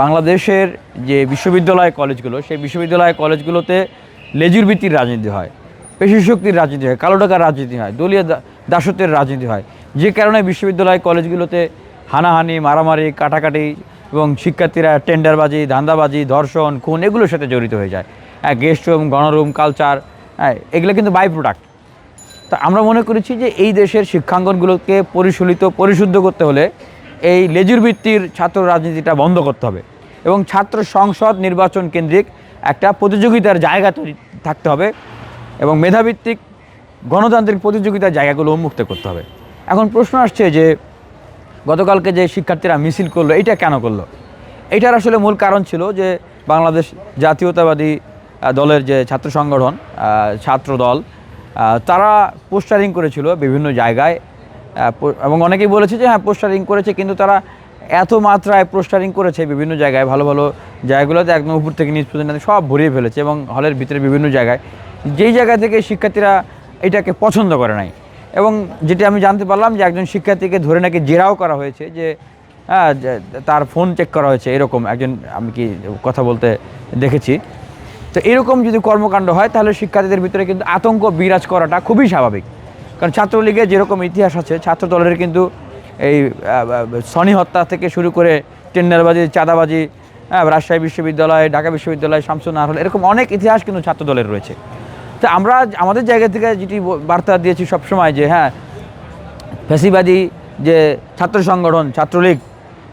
বাংলাদেশের যে বিশ্ববিদ্যালয় কলেজগুলো, সেই বিশ্ববিদ্যালয় কলেজগুলোতে লেজুর ভিত্তির রাজনীতি হয়, পেশি শক্তির রাজনীতি হয়, কালো টাকার রাজনীতি হয়, দলীয় দাসত্বের রাজনীতি হয়। যে কারণে বিশ্ববিদ্যালয় কলেজগুলোতে হানাহানি, মারামারি, কাটাকাটি এবং শিক্ষার্থীরা টেন্ডারবাজি, ধান্দাবাজি, ধর্ষণ, খুন এগুলোর সাথে জড়িত হয়ে যায়। হ্যাঁ গেস্ট রুম, গণরুম, কালচার হ্যাঁ এগুলো কিন্তু বাই প্রোডাক্ট তা আমরা মনে করেছি যে এই দেশের শিক্ষাঙ্গনগুলোকে পরিশোলিত, পরিশুদ্ধ করতে হলে এই লেজুর ভিত্তির ছাত্র রাজনীতিটা বন্ধ করতে হবে। এবং ছাত্র সংসদ নির্বাচন কেন্দ্রিক একটা প্রতিযোগিতার জায়গা তৈরি থাকতে হবে এবং মেধাভিত্তিক গণতান্ত্রিক প্রতিযোগিতার জায়গাগুলো উন্মুক্ত করতে হবে। এখন প্রশ্ন আসছে যে, গতকালকে যে শিক্ষার্থীরা মিছিল করল এটা কেন করল? এটার আসলে মূল কারণ ছিল যে, বাংলাদেশ জাতীয়তাবাদী দলের যে ছাত্র সংগঠন ছাত্র দল তারা পোস্টারিং করেছিল বিভিন্ন জায়গায় এবং অনেকেই বলেছে যে হ্যাঁ পোস্টারিং করেছে, কিন্তু তারা এত মাত্রায় পোস্টারিং করেছে বিভিন্ন জায়গায়, ভালো ভালো জায়গাগুলোতে একদম উপর থেকে নিচ পর্যন্ত সব ভরিয়ে ফেলেছে এবং হলের ভিতরে বিভিন্ন জায়গায়। যেই জায়গা থেকে শিক্ষার্থীরা এটাকে পছন্দ করে নাই, এবং যেটি আমি জানতে পারলাম যে একজন শিক্ষার্থীকে ধরে নাকি জেরাও করা হয়েছে যে হ্যাঁ তার ফোন চেক করা হয়েছে, এরকম একজন আমি কি কথা বলতে দেখেছি। তো এরকম যদি কর্মকাণ্ড হয়, তাহলে শিক্ষার্থীদের ভিতরে কিন্তু আতঙ্ক বিরাজ করাটা খুবই স্বাভাবিক। কারণ ছাত্রলীগের যেরকম ইতিহাস আছে ছাত্র দলের কিন্তু এই সনি হত্যা থেকে শুরু করে টেন্ডারবাজি চাঁদাবাজি হ্যাঁ, রাজশাহী বিশ্ববিদ্যালয় ঢাকা বিশ্ববিদ্যালয় শামসুন নাহল এরকম অনেক ইতিহাস কিন্তু ছাত্র দলের রয়েছে। তো আমরা আমাদের জায়গা থেকে যেটি বার্তা দিয়েছি সবসময় যে হ্যাঁ ফ্যাসিবাদী যে ছাত্র সংগঠন ছাত্রলীগ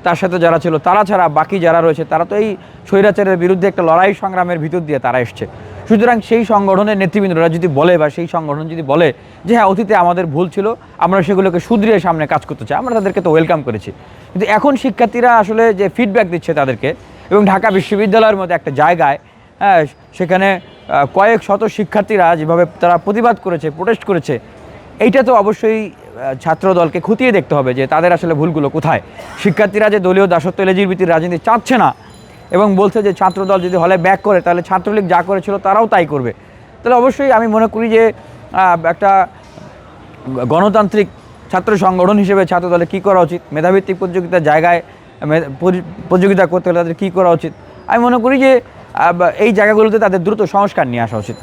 তার সাথে যারা ছিল তারা ছাড়া বাকি যারা রয়েছে তারা তো এই স্বৈরাচারের বিরুদ্ধে একটা লড়াই সংগ্রামের ভিতর দিয়ে তারা এসছে। সুতরাং সেই সংগঠনের নেতৃবৃন্দরা যদি বলে বা সেই সংগঠন যদি বলে যে হ্যাঁ অতীতে আমাদের ভুল ছিল, আমরা সেগুলোকে শুধরিয়ে সামনে কাজ করতে চাই, আমরা তাদেরকে তো ওয়েলকাম করেছি। কিন্তু এখন শিক্ষার্থীরা আসলে যে ফিডব্যাক দিচ্ছে তাদেরকে এবং ঢাকা বিশ্ববিদ্যালয়ের মধ্যে একটা জায়গায় হ্যাঁ সেখানে কয়েক শত শিক্ষার্থীরা যেভাবে তারা প্রতিবাদ করেছে প্রোটেস্ট করেছে, এইটা তো অবশ্যই ছাত্র দলকে খুঁটিয়ে দেখতে হবে যে তাদের আসলে ভুলগুলো কোথায়। শিক্ষার্থীরা যে দলীয় দাসত্ব ভিত্তির রাজনীতি চাচ্ছে না এবং বলছে যে ছাত্রদল যদি হলে ব্যাক করে, তাহলে ছাত্রলীগ যা করেছিল তারাও তাই করবে। তাহলে অবশ্যই আমি মনে করি যে একটা গণতান্ত্রিক ছাত্র সংগঠন হিসেবে ছাত্রদলে কী করা উচিত? মেধাভিত্তিক প্রতিযোগিতার জায়গায় প্রতিযোগিতা করতে হলে তাদের কী করা উচিত? আমি মনে করি যে এই জায়গাগুলোতে তাদের দ্রুত সংস্কার নিয়ে আসা উচিত।